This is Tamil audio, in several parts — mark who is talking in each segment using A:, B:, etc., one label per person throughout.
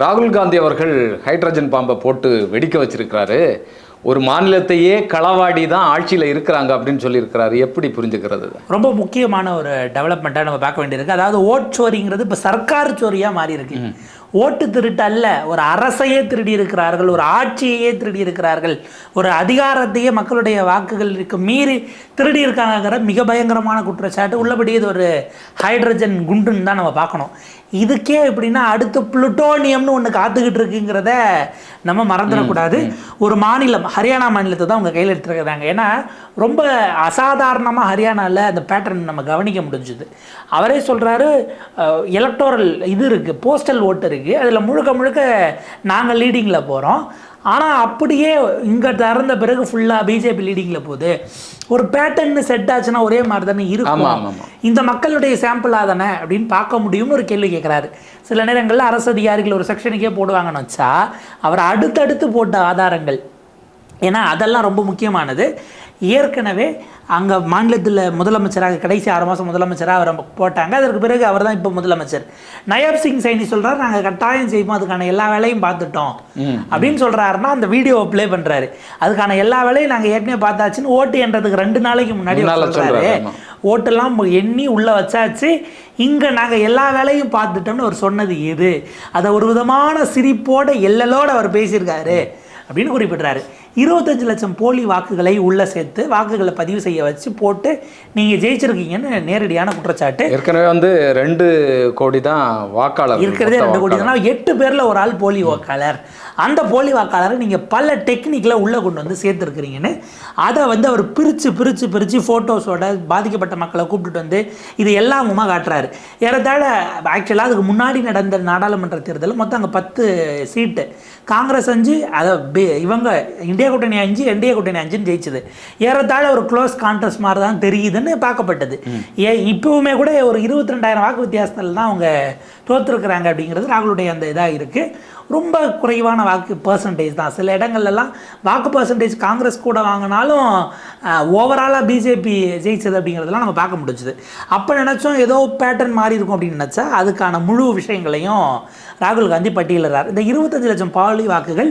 A: ராகுல் காந்தி அவர்கள் ஹைட்ரஜன் பாம்பை போட்டு வெடிக்க வச்சிருக்கிறாரு. ஒரு மாநிலத்தையே களவாடி தான் ஆட்சியில் இருக்கிறாங்க அப்படின்னு சொல்லியிருக்கிறாரு. எப்படி புரிஞ்சுக்கிறது?
B: ரொம்ப முக்கியமான ஒரு டெவலப்மெண்ட்டாக நம்ம பார்க்க வேண்டியிருக்கு. அதாவது ஓட் சோரிங்கிறது இப்போ சர்க்கார் சோரியாக மாறி இருக்கு ஓட்டு திருட்டு அல்ல ஒரு அரசையே திருடி இருக்கிறார்கள் ஒரு ஆட்சியையே திருடி இருக்கிறார்கள் ஒரு அதிகாரத்தையே மக்களுடைய வாக்குகளுக்கு மீறி திருடி இருக்காங்கிற மிக பயங்கரமான குற்றச்சாட்டு. உள்ளபடி இது ஒரு ஹைட்ரஜன் குண்டுன்னு தான் நம்ம பார்க்கணும். இதுக்கே எப்படின்னா அடுத்து புளுட்டோனியம்னு ஒன்று காத்துக்கிட்டு இருக்குங்கிறத நம்ம மறந்துடக்கூடாது. ஒரு மாநிலம் ஹரியானா மாநிலத்தை தான் அவங்க கையில் எடுத்துருக்கிறாங்க. ஏன்னா ரொம்ப அசாதாரணமாக ஹரியானாவில் அந்த பேட்டர்ன் நம்ம கவனிக்க முடிஞ்சுது. அவரே சொல்கிறாரு எலக்டோரல் இது இருக்குது போஸ்டல் ஓட்டு இருக்குது அதில் முழுக்க முழுக்க நாங்கள் லீடிங்கில் போகிறோம் ஆனால் அப்படியே இங்கே திறந்த பிறகு ஃபுல்லாக பிஜேபி லீடிங்கில் போகுது. ஒரு பேட்டர்ன் செட் ஆச்சுன்னா ஒரே மாதிரி தானே இருக்கும். இந்த மக்களுடைய சாம்பிளாக தானே அப்படின்னு பார்க்க முடியும்னு ஒரு கேள்வி கேட்குறாரு சில நேரங்களில் அரசு அதிகாரிகள் ஒரு செக்ஷனுக்கே போடுவாங்கன்னு வச்சா அவர் அடுத்தடுத்து போட்ட ஆதாரங்கள் ஏன்னா அதெல்லாம் ரொம்ப முக்கியமானது. ஏற்கனவே அங்கே மாநிலத்தில் முதலமைச்சராக கடைசி ஆறு மாதம் முதலமைச்சராக அவரை போட்டாங்க. அதற்கு பிறகு அவர் தான் இப்போ முதலமைச்சர். நயாப் சிங் சைனி சொல்கிறார் நாங்கள் கட்டாயம் செய்வோம் அதுக்கான எல்லா வேலையும் பார்த்துட்டோம். அப்படின்னு சொல்கிறாருன்னா அந்த வீடியோவை ப்ளே பண்ணுறாரு அதுக்கான எல்லா வேலையும் நாங்கள் ஏற்கனவே பார்த்தாச்சுன்னு ஓட்டு என்றதுக்கு ரெண்டு நாளைக்கு முன்னாடி
A: ஆமா.
B: ஓட்டெல்லாம் எண்ணி உள்ளே வச்சாச்சு. இங்கே நாங்கள் எல்லா வேலையும் பார்த்துட்டோம்னு அவர் சொன்னது எது? அதை ஒரு விதமான சிரிப்போட எல்லலோட அவர் பேசியிருக்காரு. அப்படின்னு குறிப்பிட்றாரு. இருபத்தஞ்சு லட்சம் போலி வாக்குகளை உள்ளே சேர்த்து வாக்குகளை பதிவு செய்ய வச்சு போட்டு நீங்கள் ஜெயிச்சிருக்கீங்கன்னு நேரடியான குற்றச்சாட்டு.
A: ஏற்கனவே வந்து ரெண்டு கோடி தான் வாக்காளர்
B: இருக்கிறதே ரெண்டு கோடி தானே. எட்டு பேரில் ஒரு ஆள் போலி வாக்காளர். அந்த போலி வாக்காளரை நீங்கள் பல டெக்னிக்கில் உள்ளே கொண்டு வந்து சேர்த்துருக்கிறீங்கன்னு அதை வந்து அவர் பிரித்து பிரித்து பிரித்து ஃபோட்டோஸோட பாதிக்கப்பட்ட மக்களை கூப்பிட்டுட்டு வந்து இது எல்லாமுமா காட்டுறாரு. ஏறத்தாழ ஆக்சுவலாக அதுக்கு முன்னாடி நடந்த நாடாளுமன்ற தேர்தலில் மொத்தம் அங்கே பத்து சீட்டு. காங்கிரஸ் அஞ்சு அதை இவங்க இந்தியா கூட்டணி அஞ்சு என்டிஏ கூட்டணி அஞ்சுன்னு ஜெயிச்சது. ஏறத்தாழ ஒரு க்ளோஸ் கான்டெஸ்ட் மாதிரி தான் தெரியுதுன்னு பார்க்கப்பட்டது. ஏ இப்போவுமே கூட ஒரு இருபத்தி ரெண்டாயிரம் வாக்கு வித்தியாசத்தில் தான் அவங்க தோற்றுருக்குறாங்க அப்படிங்கிறது ராகுலுடைய அந்த இதாக இருக்குது ரொம்ப குறைவான வாக்கு பர்சன்டேஜ் தான். சில இடங்கள்லாம் வாக்கு பர்சன்டேஜ் காங்கிரஸ் கூட வாங்கினாலும் ஓவராலாக பிஜேபி ஜெயிச்சது அப்படிங்கிறதெல்லாம் நம்ம பார்க்க முடிஞ்சுது. அப்போ நினச்சோம் ஏதோ பேட்டர்ன் மாறி இருக்கும் அப்படின்னு நினச்சா அதுக்கான முழு விஷயங்களையும் ராகுல் காந்தி பட்டியலிடுறார். இந்த இருபத்தஞ்சு லட்சம் பாலி வாக்குகள்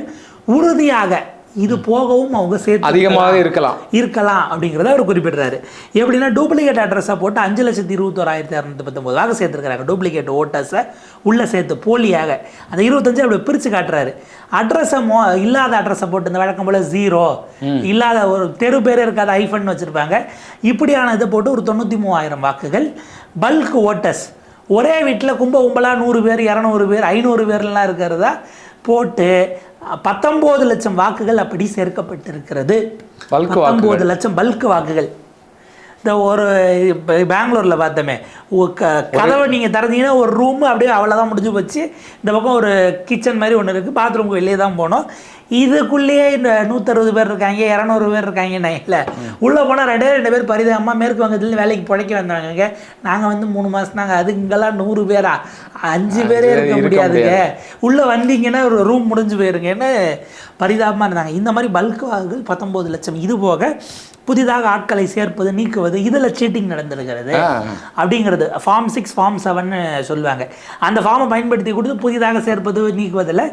B: உறுதியாக இது போகவும் அவங்க சேர்த்து
A: அதிகமாக இருக்கலாம்.
B: இருக்கலாம். அப்படிங்கிறத அவர் குறிப்பிடுறாரு. எப்படின்னா டூப்ளிகேட் அட்ரஸை போட்டு அஞ்சு லட்சத்தி இருபத்தோராயிரத்தி இரநூத்தி பத்தொம்பது வாக்கு டூப்ளிகேட் ஓட்டர்ஸை உள்ளே சேர்த்து போலியாக. அந்த இருபத்தஞ்சு அப்படி பிரித்து காட்டுறாரு. அட்ரஸை மோ இல்லாத அட்ரஸை போட்டு இந்த வழக்கம் போல் ஜீரோ இல்லாத ஒரு தெரு பேரே இருக்காத ஐஃபன் வச்சுருப்பாங்க. இப்படியான இதை போட்டு ஒரு தொண்ணூற்றி மூவாயிரம் வாக்குகள் பல்க் ஓட்டர்ஸ் ஒரே வீட்டில் கும்ப கும்பலாக நூறு பேர் இரநூறு பேர் ஐநூறு பேர்லாம் இருக்கிறதா போட்டு பத்தொம்போது லட்சம் வாக்குகள் அப்படி சேர்க்கப்பட்டிருக்கிறது. பத்தொம்போது லட்சம் பல்க் வாக்குகள். இந்த ஒரு பெங்களூரில் பார்த்தோமே கதவை நீங்கள் திறந்தீங்கன்னா ஒரு ரூம் அப்படியே அவ்வளோதான் முடிஞ்சு போச்சு. இந்த பக்கம் ஒரு கிச்சன் மாதிரி ஒன்று இருக்குது பாத்ரூமுக்கு வெளியே தான் போனோம். இதுக்குள்ளேயே இந்த நூற்றறுபது பேர் இருக்காங்க இரநூறு பேர் இருக்காங்க நைட்டில் உள்ளே போனால் ரெண்டே ரெண்டு பேர் பரிதாபமா மேற்கு வங்கத்துலேருந்து வேலைக்கு பிழைக்க வந்தாங்க. நாங்கள் வந்து மூணு மாதம் தாங்க அது இங்கெல்லாம் நூறு பேரா? அஞ்சு பேரே இருக்க முடியாதுங்க. உள்ளே வந்தீங்கன்னா ஒரு ரூம் முடிஞ்சு போயிருங்கன்னு பரிதாபமாக இருந்தாங்க. இந்த மாதிரி பல்க் வாக்குகள் பத்தொம்போது லட்சம். இது போக புதிதாக ஆட்களை சேர்ப்பது நீக்குவது இதில் சீட்டிங் நடந்திருக்கிறது. அப்படிங்கிறது. ஃபார்ம் சிக்ஸ் ஃபார்ம் செவன்னு சொல்லுவாங்க. அந்த ஃபார்மை பயன்படுத்தி கொடுத்து புதிதாக சேர்ப்பது நீக்குவதில்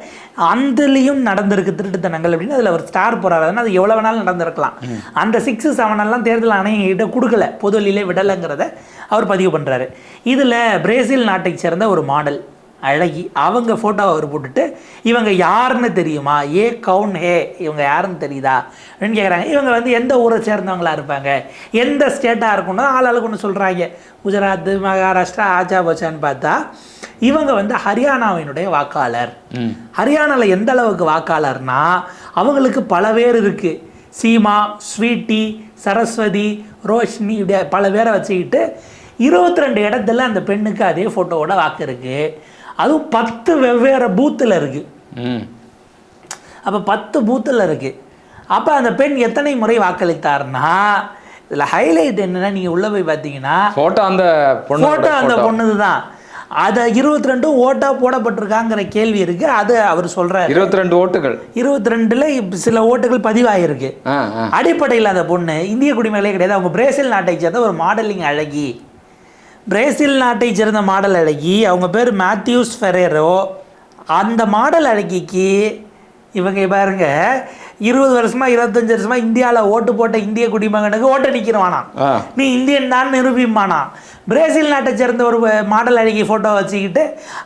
B: அந்தலையும் நடந்திருக்கு திருட்டுத்தனங்கள் அப்படின்னு அதில் ஒரு ஸ்டார் போறாருன்னா அது எவ்வளோ வேணாலும் நடந்திருக்கலாம். அந்த சிக்ஸு செவன் எல்லாம் தேர்தல் கிட்ட கொடுக்கல. பொது வெளியிலே விடலைங்கிறத அவர் பதிவு பண்ணுறாரு இதில் பிரேசில் நாட்டை சேர்ந்த ஒரு மாடல். அழகி அவங்க ஃபோட்டோவை அவர் போட்டுட்டு இவங்க யாருன்னு தெரியுமா? ஏ கவுன் ஹே இவங்க யாருன்னு தெரியுதா? அப்படின்னு கேட்குறாங்க இவங்க வந்து எந்த ஊரை சேர்ந்தவங்களா இருப்பாங்க? எந்த ஸ்டேட்டாக இருக்கணும் ஆளாளுக்கு ஒன்று சொல்கிறாங்க குஜராத் மகாராஷ்டிரா ஆச்சா போச்சான்னு பார்த்தா இவங்க வந்து ஹரியானாவினுடைய வாக்காளர். ஹரியானாவில் எந்த அளவுக்கு வாக்காளர்னா அவங்களுக்கு பல பேர் இருக்குது சீமா ஸ்வீட்டி சரஸ்வதி ரோஷினி இப்படி பல பேரை வச்சுக்கிட்டு இருபத்தி ரெண்டு இடத்துல அந்த பெண்ணுக்கு அதே ஃபோட்டோவோட வாக்கு இருக்குது அதுவும் பத்து வெவ்வேறு பூத்தில் இருக்குது அப்போ பத்து பூத்தில் இருக்குது அப்போ அந்த பெண் எத்தனை முறை வாக்களித்தார்னா இதில் ஹைலைட் என்னன்னா நீங்கள் உள்ளே போய் பார்த்தீங்கன்னா
A: போட்டோ அந்த பொண்ணு
B: ஃபோட்டோ அந்த பொண்ணுது தான் அதை இருபத்தி ரெண்டும் ஓட்டா போடப்பட்டிருக்காங்கிற கேள்வி இருக்குது அது அவர் சொல்கிறார்
A: இருபத்தி ரெண்டு ஓட்டுகள்.
B: இருபத்தி ரெண்டில் சில ஓட்டுகள் பதிவாகிருக்கு
A: ஆ
B: அடிப்படையில் அந்த பொண்ணு இந்திய குடிமகளே கிடையாது. அவங்க பிரேசில் நாட்டை சேர்ந்த ஒரு மாடலிங் அழகி. பிரேசில் நாட்டை சேர்ந்த மாடல் அழகி அவங்க பேர் மேத்யூஸ் ஃபெரேரோ. அந்த மாடல் அழகிக்கு இவங்க பாருங்க இருபது வருஷமா இருபத்தஞ்சு வருஷமா இந்தியாவில் ஓட்டு போட்ட இந்திய குடிமகனுக்கு ஓட்ட நிற்கிறவானா நீ இந்தியன் தான் நிரூபிமானா பிரேசில் நாட்டை சேர்ந்த ஒரு மாடல் அழகி ஃபோட்டோ வச்சுக்கிட்டு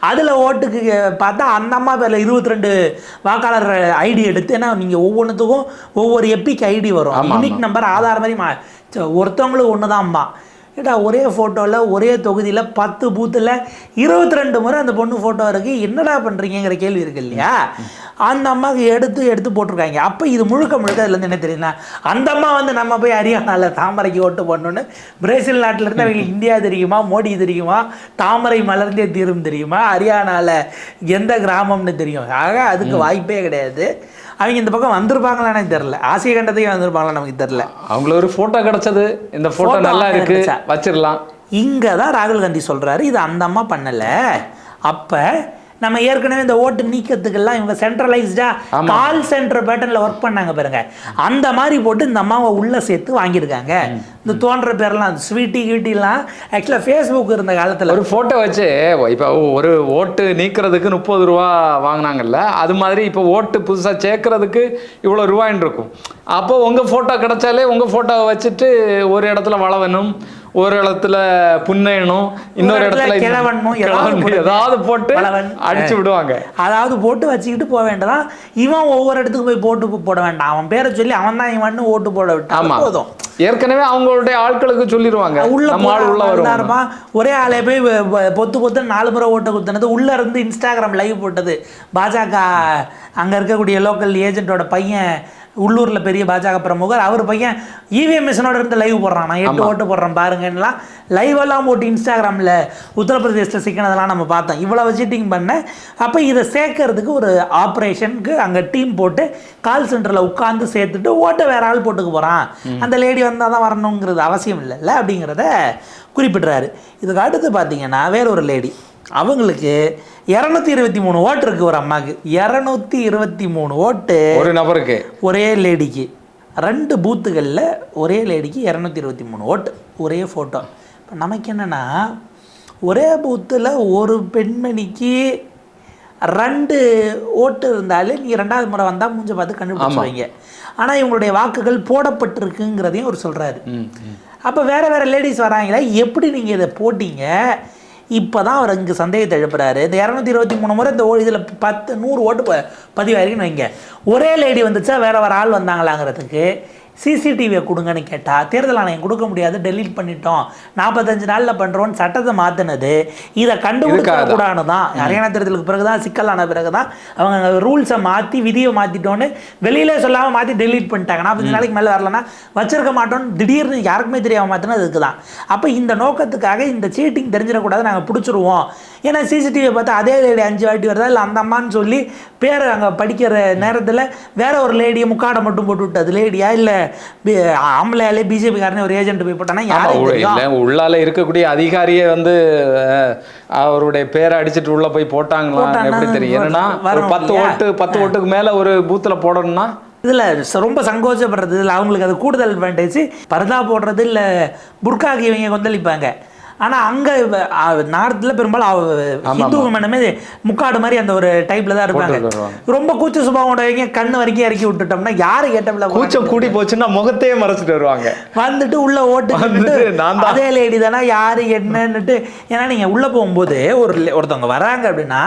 B: அதில் ஓட்டுக்கு பார்த்தா அந்த அம்மா பேரில் இருபத்தி ரெண்டு வாக்காளர் ஐடி எடுத்து ஏன்னா நீங்கள் ஒவ்வொன்றுத்துக்கும் ஒவ்வொரு எப்பிக் ஐடி வரும். யூனிக் நம்பர் ஆதார் மாதிரி மா ஒருத்தவங்களுக்கு ஒன்று தான் அம்மா ஏடா ஒரே ஃபோட்டோவில் ஒரே தொகுதியில் பத்து பூத்தில் இருபத்தி ரெண்டு முறை அந்த பொண்ணு ஃபோட்டோ இருக்குது என்னடா பண்ணுறீங்கிற கேள்வி இருக்கு இல்லையா? அந்த அம்மாவுக்கு எடுத்து எடுத்து போட்டிருக்காங்க. அப்போ இது முழுக்க முழுக்க அதுலேருந்து என்ன தெரியுதுன்னா அந்த அம்மா வந்து நம்ம போய் ஹரியானாவில் தாமரைக்கு ஓட்டு போடணுன்னு பிரேசில் நாட்டில் இருந்து அவங்களுக்கு இந்தியா தெரியுமா மோடி தெரியுமா தாமரை மலர்ந்தே தீரும் தெரியுமா ஹரியானாவில் எந்த கிராமம்னு தெரியும். ஆக அதுக்கு வாய்ப்பே கிடையாது. அவங்க இந்த பக்கம் வந்திருப்பாங்களான்னு எனக்கு தெரில ஆசிய கண்டத்தையும் வந்திருப்பாங்களா நமக்கு தெரில
A: அவங்களுக்கு ஒரு போட்டோ கிடைச்சது. இந்த போட்டோ
B: Photo
A: நல்லா இருக்கு. வச்சிடலாம்
B: இங்கே தான் ராகுல் காந்தி சொல்கிறாரு இது அந்த அம்மா பண்ணலை. அப்போ நம்ம ஏற்கனவே இந்த ஓட்டு நீக்கத்துக்கெல்லாம் இவங்க சென்ட்ரலைஸ்டாக கால் சென்டர் பேட்டர்னில் ஒர்க் பண்ணாங்க பாருங்க. அந்த மாதிரி போட்டு இந்த அம்மாவை உள்ளே சேர்த்து வாங்கியிருக்காங்க. இந்த தோன்ற பேர்லாம் ஸ்வீட்டி கீட்டிலாம் ஆக்சுவலாக ஃபேஸ்புக் இருந்த காலத்தில்.
A: ஒரு போட்டோ வச்சு இப்போ ஒரு ஓட்டு நீக்கிறதுக்கு முப்பது ரூபா வாங்கினாங்கல்ல அது மாதிரி இப்போ ஓட்டு புதுசாக சேர்க்கறதுக்கு இவ்வளோ ரூபாயின்னு இருக்கும். அப்போ உங்கள் ஃபோட்டோ கிடைச்சாலே உங்கள் ஃபோட்டோவை வச்சுட்டு ஒரு இடத்துல வளவனும் ஒரு இடத்துல புன்னையணும் இன்னொரு
B: இடத்துல கிழவனும் ஏதாவது போட்டு.
A: அடிச்சு விடுவாங்க.
B: அதாவது போட்டு வச்சுக்கிட்டு போக வேண்டாம். இவன் ஒவ்வொரு இடத்துக்கு போய் போட்டு போட வேண்டாம். அவன் பேரை சொல்லி அவன் தான் இவன் ஓட்டு போட விட்டா போதும்.
A: ஏற்கனவே அவங்களுடைய ஆட்களுக்கு சொல்லிடுவாங்க
B: உள்ள
A: ஆள் உள்ள
B: வந்தாருமா, ஒரே ஆளே போய் பொத்து பொத்து நாலு முறை ஓட்ட குத்துனது உள்ள இருந்து இன்ஸ்டாகிராம் லைவ் போட்டது. பாஜக அங்க இருக்கக்கூடிய லோக்கல் ஏஜென்ட்டோட பையன் உள்ளூர்ல பெரிய பாஜக பிரமுகர் அவர் பையன் இவிஎம் மிஷினோட இருந்து லைவ் போடுறான். நான் எட்டு ஓட்டு போடுறேன் பாருங்கலாம் லைவ் எல்லாம் போட்டு இன்ஸ்டாகிராமில் உத்தரப்பிரதேசத்தில் சிக்கினதெல்லாம் நம்ம பார்த்தோம். இவ்வளவு சீட்டிங் பண்ண அப்போ இதை சேர்க்கறதுக்கு ஒரு ஆப்ரேஷனுக்கு அங்கே டீம் போட்டு கால் சென்டரில் உட்காந்து சேர்த்துட்டு ஓட்டை வேற ஆள் போட்டுக்க போகிறான் அந்த லேடி வந்தால் தான் வரணுங்கிறது அவசியம் இல்லைல்ல அப்படிங்கிறத குறிப்பிட்றாரு. இதுக்கு அடுத்து பார்த்தீங்கன்னா வேற ஒரு லேடி அவங்களுக்கு இரநூத்தி இருபத்தி மூணு ஓட்டு இருக்கு ஒரு அம்மாவுக்கு இரநூத்தி இருபத்தி மூணு ஓட்டு
A: ஒரு நபருக்கு.
B: ஒரே லேடிக்கு. ரெண்டு பூத்துகளில் ஒரே லேடிக்கு இரநூத்தி இருபத்தி மூணு ஓட்டு. ஒரே ஃபோட்டோ இப்போ நமக்கு என்னென்னா ஒரே பூத்தில் ஒரு பெண்மணிக்கு ரெண்டு ஓட்டு இருந்தாலே நீங்கள் ரெண்டாவது முறை வந்தால் மூஞ்ச பார்த்து கண்டுபிடிச்சுவீங்க ஆனால் இவங்களுடைய வாக்குகள் போடப்பட்டிருக்குங்கிறதையும் அவர் சொல்கிறாரு. அப்போ வேற வேற லேடிஸ் வராங்களே எப்படி நீங்கள் இதை போட்டீங்க? இப்போ தான் அவர் இங்கே சந்தேகத்தை எழுப்புறாரு. இந்த இரநூத்தி இருபத்தி மூணு முறை இந்த இதில் பத்து நூறு ஓட்டு ப பதிவாயிருக்குன்னு வைங்க. ஒரே லேடி வந்துச்சா வேற ஒரு ஆள் வந்தாங்களாங்கிறதுக்கு சிசிடிவியை கொடுங்கன்னு கேட்டால் தேர்தல் ஆணையம் கொடுக்க முடியாது டெலீட் பண்ணிட்டோம். நாற்பத்தஞ்சு நாளில் பண்ணுறோன்னு சட்டத்தை மாற்றினது இதை கண்டுபிடிக்கக்கூடாது தான் ஹரியானா தேர்தலுக்கு பிறகு தான் சிக்கலான பிறகு தான் அவங்க ரூல்ஸை மாற்றி விதியை மாற்றிட்டோன்னு வெளியிலே சொல்லாமல் மாற்றி டெலீட் பண்ணிட்டாங்க. நாற்பத்தஞ்சு நாளைக்கு மேலே வரலன்னா வச்சிருக்க மாட்டோம்னு திடீர்னு யாருக்குமே தெரியாமல் மாற்றினது அதுக்கு தான் அப்போ இந்த நோக்கத்துக்காக இந்த சீட்டிங் தெரிஞ்சிடக்கூடாது நாங்கள் பிடிச்சிருவோம். ஏன்னா சிசிடிவியை பார்த்தா அதே லேடி அஞ்சு வாட்டி வருதா? இல்லை அந்த அம்மான்னு சொல்லி பேர் அங்கே படிக்கிற நேரத்தில் வேற ஒரு லேடியை முக்காடை மட்டும் போட்டு விட்டது லேடியா இல்லை ஆம்பளையாலே பிஜேபி காரனே ஒரு ஏஜென்ட் போய் போட்டானா?
A: இல்ல, உள்ளால இருக்கக்கூடிய அதிகாரியே வந்து அவருடைய பேரை அடிச்சிட்டு உள்ள போய் போட்டாங்களா? எப்படி தெரியும்? ஒரு
B: வரணும்
A: பத்து? ஓட்டு பத்து ஓட்டுக்கு மேல ஒரு பூத்துல போடணும்னா
B: இதில் ரொம்ப சங்கோச்சப்படுறது இல்லை அவங்களுக்கு அது கூடுதல் அட்வான்டேஜ் பர்தா போடுறது இல்லை புர்காக்கு இவங்க கொந்தளிப்பாங்க. ஆனால் அங்கே நார்த்தில் பெரும்பாலும் ஹிந்து மனமே முக்காடு மாதிரி அந்த ஒரு டைப்பில் தான் இருப்பாங்க. ரொம்ப கூச்ச சுபாவம் உடையவங்க கண்ணு வரைக்கும் இறக்கி விட்டுட்டோம்னா யார் கேட்டபில்
A: கூச்சம் கூடி போச்சுன்னா முகத்தையே மறைச்சிட்டு வருவாங்க
B: வந்துட்டு உள்ள ஓட்டு. அதே லேடி தானே யாரு என்னன்னுட்டு ஏன்னா நீங்க உள்ள போகும்போது ஒரு ஒருத்தவங்க வராங்க அப்படின்னா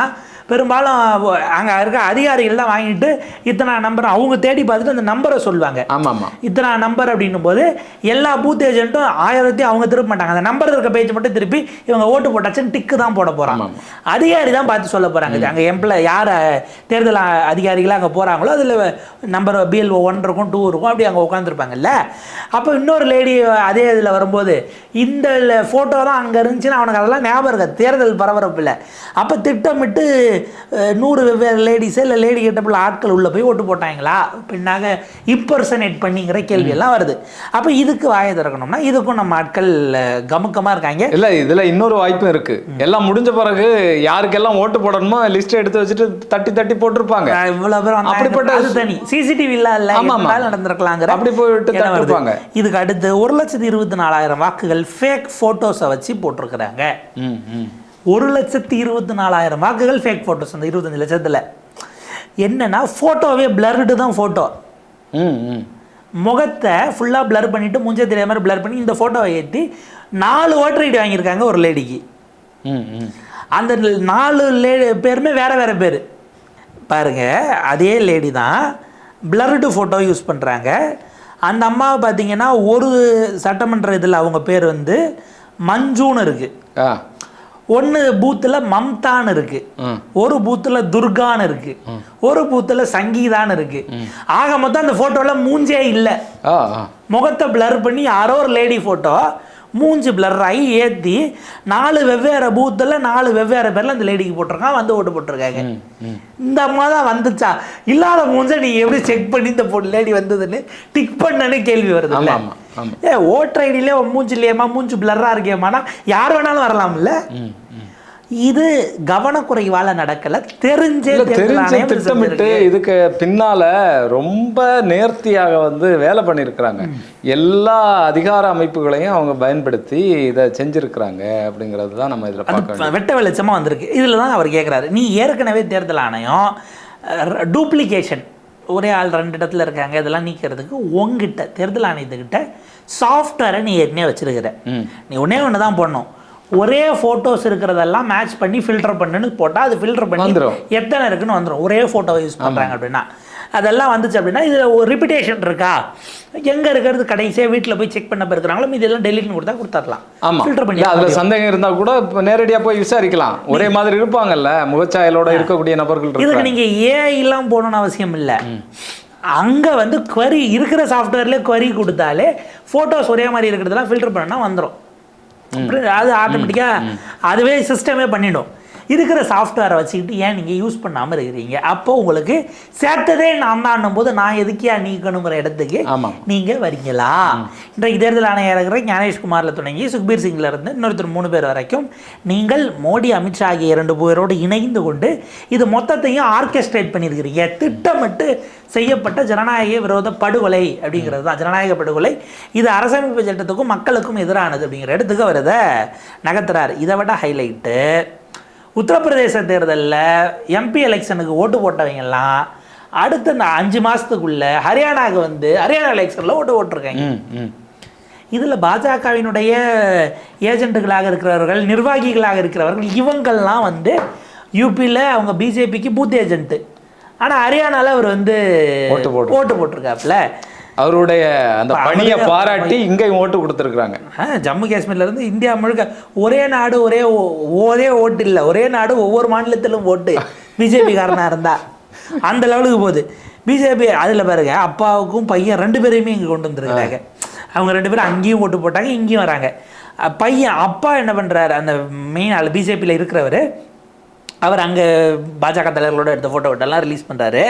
B: பெரும்பாலும் அங்க இருக்க அதிகாரிகள் தான் வாங்கிட்டு இத்தனை நம்பர் அவங்க தேடி பார்த்துட்டு அந்த நம்பரை சொல்லுவாங்க.
A: ஆமா ஆமா
B: இத்தனை நம்பர் அப்படின்னும் போது எல்லா பூத் ஏஜென்ட்டும் ஆயிரத்தி அவங்க திருப்ப மாட்டாங்க. அந்த நம்பர் இருக்க பேஜ் மட்டும் திருப்பி இவங்க ஓட்டு போட்டாச்சுன்னு டிக்கு தான் போட போறாங்க.
A: ஆமா,
B: அதிகாரி தான் பார்த்து சொல்ல போறாங்க. அங்க எம்ப்ளாய் யார் தேர்தல் அ- அதிகாரிகளா அங்க போறாங்களோ அதுல நம்பர் பிஎல்ஓ ஒன் இருக்கும் டூ இருக்கும் அப்படி அங்க உட்காந்துருப்பாங்கல்ல அப்போ இன்னொரு லேடி அதே இதில் வரும்போது இந்த ஃபோட்டோ தான் அங்கே இருந்துச்சுன்னா அவனுக்கு அதெல்லாம் ஞாபகம் இருக்காது. தேர்தல் பரபரப்பில் அப்போ திட்டமிட்டு நூறு வெவ்வேறு லேடிஸே இல்லை லேடி கிட்டப்புள்ள ஆட்கள் உள்ளே போய் ஓட்டு போட்டாங்களா? பின்னாக இப்பர்சனேட் பண்ணிங்கிற கேள்வி எல்லாம் வருது. அப்போ இதுக்கு வாயை திறக்கணும்னா இதுக்கும் நம்ம ஆட்கள் அஹ், கமுக்கமா இருக்காங்க.
A: இல்ல இதுல இன்னொரு வாய்ப்பும் இருக்கு. எல்லாம் முடிஞ்ச பிறகு யாருக்கெல்லாம் ஓட்டு போடணுமோ லிஸ்ட் எடுத்து வச்சுட்டு தட்டி தட்டி போட்டிருப்பாங்க.
B: அஹ், இவ்வளவு பேர் வந்தாங்க.
A: அப்படிப்பட்ட
B: அது தனி. சிசிடிவி இல்ல இல்ல
A: ஆமா, ஆமா.
B: இருந்தாலும் நடந்திருக்கலாங்கிற
A: அப்படி போயிட்டு.
B: இதுக்கு அடுத்து ஒரு லட்சத்தி இருபத்தி நாலாயிரம் வாக்குகள் ஃபேக் போட்டோஸை வச்சு போட்டிருக்கிறாங்க. ஒரு லட்சத்தி இருபத்தி நாலாயிரம் வாக்குகள் ஃபேக் ஃபோட்டோஸ் அந்த இருபத்தஞ்சு லட்சத்தில். என்னன்னா ஃபோட்டோவே பிளர்டு தான் ஃபோட்டோ முகத்தை ஃபுல்லாக blur பண்ணிவிட்டு மூஞ்சே தெரியாத மாதிரி blur பண்ணி இந்த ஃபோட்டோவை ஏற்றி நாலு ஓட்டர் ஐடி வாங்கியிருக்காங்க ஒரு லேடிக்கு அந்த நாலு லே பேருமே வேறு வேறு பேர். பாருங்க அதே லேடி தான் பிளர்டு ஃபோட்டோ யூஸ் பண்ணுறாங்க அந்த அம்மாவை பார்த்தீங்கன்னா ஒரு சட்டமன்ற இதில் அவங்க பேர் வந்து மஞ்சுன்னு இருக்குது
A: ஆ.
B: ஒன்று பூத்தில் மம்தான்னு இருக்குது
A: ம்.
B: ஒரு பூத்தில் துர்கான்னு இருக்குது ஒரு பூத்தில் சங்கீதான்னு இருக்குது ஆக மொத்தம் அந்த ஃபோட்டோவில் மூஞ்சே இல்லை. முகத்தை blur பண்ணி யாரோ ஒரு லேடி ஃபோட்டோ மூஞ்சி blur ஆகி ஏற்றி நாலு வெவ்வேறு பூத்தில் நாலு வெவ்வேறு பேரில் அந்த லேடிக்கு போட்டிருக்கான் வந்து ஓட்டு போட்டிருக்காங்க. இந்த அம்மா தான் வந்துச்சா? இல்லாத மூஞ்ச நீ எப்படி செக் பண்ணி இந்த லேடி வந்ததுன்னு டிக் பண்ணனு கேள்வி வருது ஏ ஓட்டர் ஐடியிலே மூஞ்சி இல்லையம்மா மூஞ்சி பிளர்ராக இருக்கேம்மானா யார் வேணாலும் வரலாம்ல? இது கவனக்குறைவால நடக்கல. தெரிஞ்சே
A: தெரிஞ்சு திட்டமிட்டு. இதுக்கு பின்னால ரொம்ப நேர்த்தியாக வந்து வேலை பண்ணியிருக்கிறாங்க. எல்லா அதிகார அமைப்புகளையும் அவங்க பயன்படுத்தி இதை செஞ்சிருக்கிறாங்க அப்படிங்கிறது தான் நம்ம இதில்
B: வெட்ட வெளிச்சமாக வந்திருக்கு. இதில் தான் அவர் கேட்குறாரு நீ ஏற்கனவே தேர்தல் ஆணையம் டூப்ளிகேஷன் ஒரே ஆள் ரெண்டு இடத்துல இருக்காங்க. இதெல்லாம் நீக்கிறதுக்கு உங்ககிட்ட தேர்தல் ஆணையத்துக்கிட்ட சாஃப்ட்வேரை நீ ஏற்கனவே வச்சிருக்கிற. நீ ஒன்றே ஒன்று தான் பண்ணணும் ஒரே ஃபோட்டோஸ் இருக்கிறதெல்லாம் மேட்ச் பண்ணி ஃபில்டர் பண்ணுன்னு போட்டால் அது ஃபில்டர் பண்ணி. எத்தனை இருக்குன்னு வந்துடும் ஒரே ஃபோட்டோவை யூஸ் பண்ணுறாங்க அப்படின்னா. அதெல்லாம் வந்துச்சு அப்படின்னா இதில் ஒரு ரிப்பிட்டேஷன் இருக்கா? எங்கே இருக்கிறது கடைசியாக வீட்டில் போய் செக் பண்ண இருக்கிறாங்களோ இதெல்லாம் டெலிட்னு கொடுத்தா கொடுத்துடலாம்.
A: ஆமா.
B: ஃபில்டர் பண்ணி
A: அதுல சந்தேகம் இருந்தா கூட இப்ப நேரடியா போய் விசாரிக்கலாம். ஒரே மாதிரி இருப்பாங்கல்ல முகச்சாயலோட இருக்கக்கூடிய நபர்கள்
B: இதுக்கு நீங்கள் ஏஐலாம் போகணும்னு அவசியம் இல்லை. அங்கே வந்து query இருக்கிற சாஃப்ட்வேர்லேயே query கொடுத்தாலே ஃபோட்டோஸ் ஒரே மாதிரி இருக்கிறதெல்லாம் ஃபில்டர் பண்ணா வந்துடும் அது ஆட்டோமேட்டிக்காக அதுவே சிஸ்டமே பண்ணிடும். இருக்கிற சாஃப்ட்வேரை வச்சுக்கிட்டு ஏன் நீங்கள் யூஸ் பண்ணாமல் இருக்கிறீங்க? அப்போ உங்களுக்கு சேர்த்ததே நான் தான் போது நான் எதுக்கியா நீக்கணுங்கிற இடத்துக்கு
A: ஆமாம்
B: நீங்கள் வரீங்களா? இன்றைக்கு தேர்தல் ஆணையர் இருக்கிற ஞானேஷ்குமாரில் தொடங்கி சுக்பீர் சிங்ல இருந்து இன்னொருத்தர் மூணு பேர் வரைக்கும் நீங்கள் மோடி அமித்ஷா ஆகிய இரண்டு பேரோடு இணைந்து கொண்டு இது மொத்தத்தையும் ஆர்கெஸ்ட்ரேட் பண்ணியிருக்கிறீங்க. திட்டமிட்டு செய்யப்பட்ட ஜனநாயக விரோத படுகொலை அப்படிங்கிறது தான். ஜனநாயக படுகொலை. இது அரசமைப்பு சட்டத்துக்கும் மக்களுக்கும் எதிரானது அப்படிங்கிற இடத்துக்கு அவர் இதை நகர்த்துறாரு. இதை விட ஹைலைட்டு உத்தரப்பிரதேச தேர்தலில் எம்பி எலெக்ஷனுக்கு ஓட்டு போட்டவங்கெல்லாம் அடுத்த இந்த அஞ்சு மாதத்துக்குள்ள ஹரியானாவுக்கு வந்து ஹரியானா எலெக்ஷனில் ஓட்டு போட்டிருக்காங்க. இதில் பாஜகவினுடைய ஏஜென்ட்டுகளாக இருக்கிறவர்கள் நிர்வாகிகளாக இருக்கிறவர்கள் இவங்கள்லாம் வந்து யூபியில் அவங்க பிஜேபிக்கு பூத் ஏஜென்ட்டு ஆனால் ஹரியானாவில் அவர் வந்து
A: ஓட்டு போட்டு-
B: ஓட்டு போட்டிருக்காப்புல.
A: அவருடைய அந்த பணியை பாராட்டி இங்கேயும் ஓட்டு கொடுத்துருக்குறாங்க.
B: ஜம்மு காஷ்மீர்ல இருந்து இந்தியா முழுக்க ஒரே நாடு ஒரே ஒரே ஓட்டு இல்லை. ஒரே நாடு ஒவ்வொரு மாநிலத்திலும் ஓட்டு. பிஜேபி காரனா இருந்தா. அந்த லெவலுக்கு போகுது. பிஜேபி அதில் பாருங்க அப்பாவுக்கும் பையன் ரெண்டு பேரையுமே இங்கே கொண்டு வந்திருக்கிறாங்க. அவங்க ரெண்டு பேரும் அங்கேயும் ஓட்டு போட்டாங்க இங்கேயும் வராங்க. பையன் அப்பா என்ன பண்ணுறாரு அந்த மெயின் ஆள் பிஜேபியில் இருக்கிறவர் அவர் அங்கே பாஜக தலைவர்களோட எடுத்த ஃபோட்டோ எல்லாம் ரிலீஸ் பண்ணுறாரு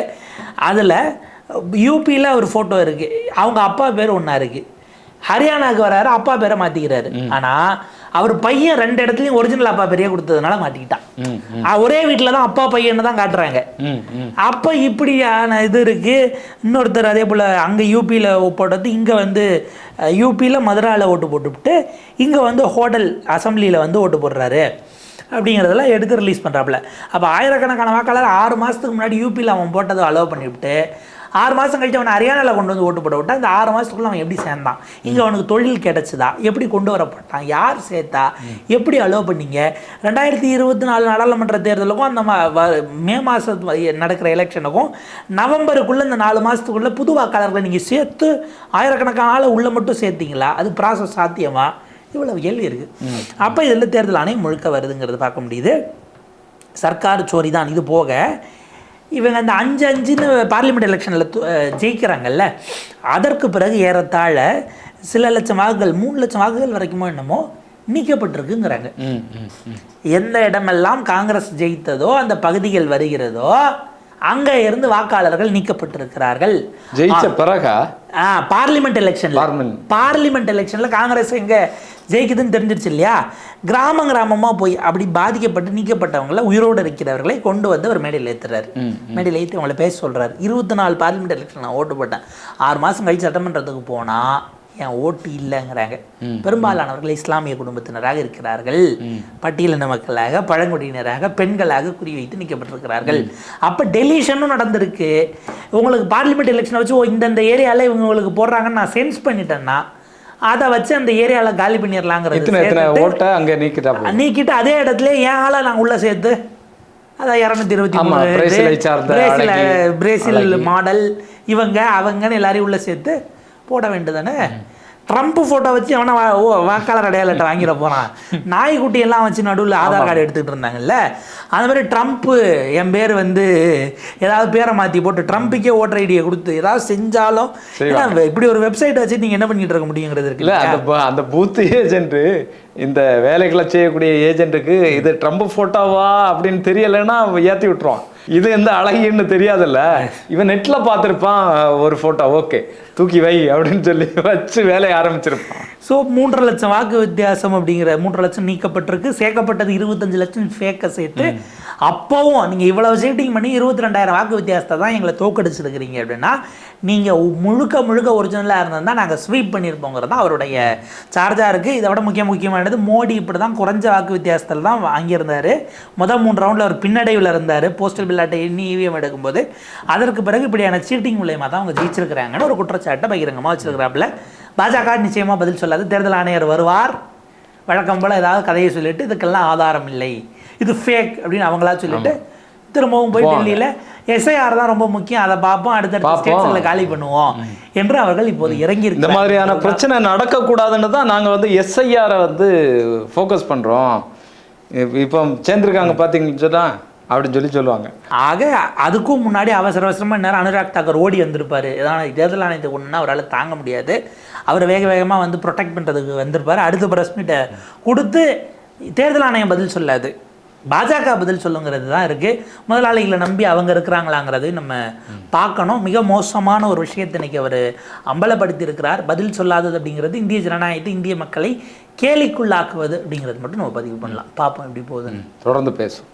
B: அதில் யூபியில் ஒரு ஃபோட்டோ இருக்குது அவங்க அப்பா பேர் ஒன்றா இருக்குது ஹரியானாவுக்கு வராரு அப்பா பேரை மாற்றிக்கிறாரு ஆனால் அவர் பையன் ரெண்டு இடத்துலையும் ஒரிஜினல் அப்பா பேரையே கொடுத்ததுனால மாற்றிக்கிட்டான்
A: ம்
B: அஹ் ஒரே வீட்டில் தான் அப்பா பையனை தான் காட்டுறாங்க. அப்போ இப்படியான இது இருக்குது இன்னொருத்தர் அதே போல் அங்கே யூபியில் போட்டது இங்கே வந்து யூபியில் மதுராவில் ஓட்டு போட்டுவிட்டு இங்கே வந்து ஹோட்டல் அசம்பிளியில் வந்து ஓட்டு போடுறாரு. அப்படிங்கிறதெல்லாம் எடுத்து ரிலீஸ் பண்ணுறாப்புல அப்போ ஆயிரக்கணக்கான வாக்காளர் ஆறு மாதத்துக்கு முன்னாடி யூபியில் அவன் போட்டதை அலோவ் பண்ணிவிட்டு ஆறு மாதம் கழிச்சு அவனை ஹரியானாவில் கொண்டு வந்து ஓட்டு போட விட்டா இந்த ஆறு மாதத்துக்குள்ள அவன் எப்படி சேர்ந்தான்? இங்கே அவனுக்கு தொழில் கிடச்சிதா? எப்படி கொண்டு வரப்பட்டான்? யார் சேர்த்தா? எப்படி அலோவ் பண்ணீங்க? ரெண்டாயிரத்தி இருபத்தி நாலு நாடாளுமன்ற தேர்தலுக்கும் அந்த வ- மே மாதம் நடக்கிற எலெக்ஷனுக்கும் நவம்பருக்குள்ளே இந்த நாலு மாதத்துக்குள்ளே புது வாக்காளர்களை நீங்கள் சேர்த்து ஆயிரக்கணக்கான ஆளை உள்ளே மட்டும் சேர்த்தீங்களா? அது ப்ராசஸ் சாத்தியமா? இவ்வளவு கேள்வி இருக்குது அப்போ இதில் தேர்தல் ஆணையம் முழுக்க வருதுங்கிறது பார்க்க முடியுது. சர்க்கார் சோரி தான் இது போக இவங்க அந்த அஞ்சு அஞ்சுன்னு பார்லிமெண்ட் எலெக்ஷனில் ஜெயிக்கிறாங்கல்ல அதற்கு பிறகு ஏறத்தாழ சில லட்சம் வாக்குகள் மூணு லட்சம் வாக்குகள் வரைக்குமோ என்னமோ நீக்கப்பட்டிருக்குங்கிறாங்க. எந்த இடமெல்லாம் காங்கிரஸ் ஜெயித்ததோ அந்த பகுதிகள் வருகிறதோ அங்கே இருந்து வாக்காளர்கள் நீக்கப்பட்டிருக்கிறார்கள்.
A: ஜெயிச்ச பிறகா
B: பார்லிமெண்ட் எலெக்ஷன்ல
A: Parliament.
B: பார்லிமெண்ட் எலெக்ஷன்ல காங்கிரஸ் எங்க ஜெயிக்குதுன்னு தெரிஞ்சிருச்சு இல்லையா? கிராம கிராமமா போய் அப்படி பாதிக்கப்பட்டு நீக்கப்பட்டவங்கள உயிரோடு இருக்கிறவர்களை கொண்டு வந்து அவர் மேடையில் ஏத்துறாரு.
A: ம்,
B: மேடையில் ஏற்றி அவங்கள பேச சொல்றாரு. இருபத்தி நாலு பார்லிமெண்ட் எலெக்ஷன் நான் ஓட்டு போட்டேன். ஆறு மாசம் கழிச்சு சட்டமன்றத்துக்கு போனா என் ஓட்டு இல்லைங்கிறாங்க. பெரும்பாலானவர்கள் இஸ்லாமிய குடும்பத்தினராக இருக்கிறார்கள். பட்டியலின மக்களாக பழங்குடியினராக பெண்களாக குறிவைத்து நிற்கப்பட்டிருக்கிறார்கள். அப்போ டெலிஷனும் நடந்திருக்கு. உங்களுக்கு பார்லிமெண்ட் எலெக்ஷனை வச்சு இந்தந்த ஏரியாவில் இவங்களுக்கு போடுறாங்கன்னு நான் சென்ஸ் பண்ணிட்டேன்னா அதை வச்சு அந்த ஏரியாவில் காலி பண்ணிடலாங்கிறது
A: ஓட்டை அங்கே நீக்கிட்டா
B: அதே இடத்துல ஏன் ஆளை நாங்கள் உள்ள சேர்த்து அதான் இரநூத்தி இருபத்தி மூணு
A: பிரேசில்
B: மாடல் இவங்க அவங்கன்னு எல்லாரையும் உள்ள சேர்த்து போட வேண்டியதானே ட்ரம்ப் ஃபோட்டோ வச்சு அவனை ஓ வாக்காளர் அடையாள வாங்கிட போறான் நாய்க்குட்டி எல்லாம் வச்சு நடுவில் ஆதார் கார்டு எடுத்துக்கிட்டு இருந்தாங்கல்ல? அந்த மாதிரி ட்ரம்ப்பு என் பேர் வந்து ஏதாவது பேரை மாற்றி போட்டு ட்ரம்ப்புக்கே ஓட்டர் ஐடியை கொடுத்து ஏதாவது செஞ்சாலும் இப்படி ஒரு வெப்சைட் வச்சு நீங்கள் என்ன பண்ணிட்டு இருக்க முடியுங்கிறது இருக்கு
A: இல்ல அந்த அந்த பூத் ஏஜென்ட் இந்த வேலைகளை செய்யக்கூடிய ஏஜென்ட்டுக்கு இது ட்ரம்ப் போட்டோவா அப்படின்னு தெரியலைன்னா ஏத்தி விட்டுருவான். இது எந்த அழகின்னு தெரியாதுல்ல. இவன் நெட்ல பார்த்திருப்பான் ஒரு போட்டோ ஓகே தூக்கி வை அப்படின்னு சொல்லி வச்சு வேலையை ஆரம்பிச்சிருப்பான்.
B: ஸோ மூன்றரை லட்சம் வாக்கு வித்தியாசம் அப்படிங்கிற மூன்றரை லட்சம் நீக்கப்பட்டிருக்கு. சேர்க்கப்பட்டது இருபத்தஞ்சு லட்சம் ஃபேக்கை சேர்த்து அப்போவும் நீங்கள் இவ்வளவு சீட்டிங் பண்ணி இருபத்தி ரெண்டாயிரம் வாக்கு வித்தியாசத்தை தான் எங்களை தோக்கடிச்சிருக்கிறீங்க அப்படின்னா நீங்கள் முழுக்க முழுக்க ஒரிஜினலாக இருந்திருந்தால் நாங்கள் ஸ்வீப் பண்ணியிருப்போங்கிறது தான் அவருடைய சார்ஜாக இருக்குது இதை விட முக்கிய முக்கியமானது மோடி இப்படி தான் குறைஞ்ச வாக்கு வித்தியாசத்தில் தான் வாங்கியிருந்தார். முதல் மூணு ரவுண்டில் அவர் பின்னடைவில் இருந்தார். போஸ்டல் பில்லாட்டை எண்ணி இவிஎம் எடுக்கும்போது. அதற்கு பிறகு இப்படியான சீட்டிங் மூலயமா தான் அவங்க ஜெயிச்சிருக்கிறாங்கன்னு ஒரு குற்றச்சாட்டை பகிரங்கமாக வச்சிருக்கிறாப்புல. பாஜக நிச்சயமாக பதில் சொல்லாது. தேர்தல் ஆணையர் வருவார். வழக்கம் போல் ஏதாவது கதையை சொல்லிட்டு இதுக்கெல்லாம் ஆதாரம் இல்லை. இது ஃபேக் அப்படின்னு அவங்களா சொல்லிட்டு திரும்பவும் போய் டெல்லியில் எஸ்ஐஆர் தான் ரொம்ப முக்கியம். அதை பார்ப்போம்.
A: பார்ப்போம்.
B: ஸ்டேட்ஸில் காலி பண்ணுவோம் என்று அவர்கள் இப்போது இறங்கி
A: இந்த மாதிரியான பிரச்சனை நடக்கக்கூடாதுன்னு தான் நாங்க வந்து எஸ்ஐஆரை வந்து ஃபோக்கஸ் பண்றோம். இப்ப- சேர்ந்துருக்காங்க பார்த்தீங்கன்னு சொன்னா அப்படின்னு சொல்லி சொல்லுவாங்க.
B: ஆக அதுக்கும் முன்னாடி அவசர அவசரமாக நேரம் அனுராக் தாக்கர் ஓடி வந்திருப்பாரு. ஏதாவது தேர்தல் ஆணையத்தை ஒன்றுனா அவரால் தாங்க முடியாது. அவர் வேக வேகமாக வந்து ப்ரொடெக்ட் பண்ணுறதுக்கு வந்திருப்பார். அடுத்த ப்ரெஸ் மீட்டை கொடுத்து தேர்தல் ஆணையம் பதில் சொல்லாது. பாஜக பதில் சொல்லுங்கிறது தான் இருக்குது முதலாளிகளை நம்பி அவங்க இருக்கிறாங்களாங்கிறது நம்ம பார்க்கணும். மிக மோசமான ஒரு விஷயத்தை இன்னைக்கு அவர் அம்பலப்படுத்தி இருக்கிறார் பதில் சொல்லாதது அப்படிங்கிறது இந்திய ஜனநாயகத்தை இந்திய மக்களை கேலிக்குள்ளாக்குவது அப்படிங்கிறது மட்டும் நம்ம பதிவு பண்ணலாம். பார்ப்போம் எப்படி போகுதுன்னு.
A: தொடர்ந்து பேசும்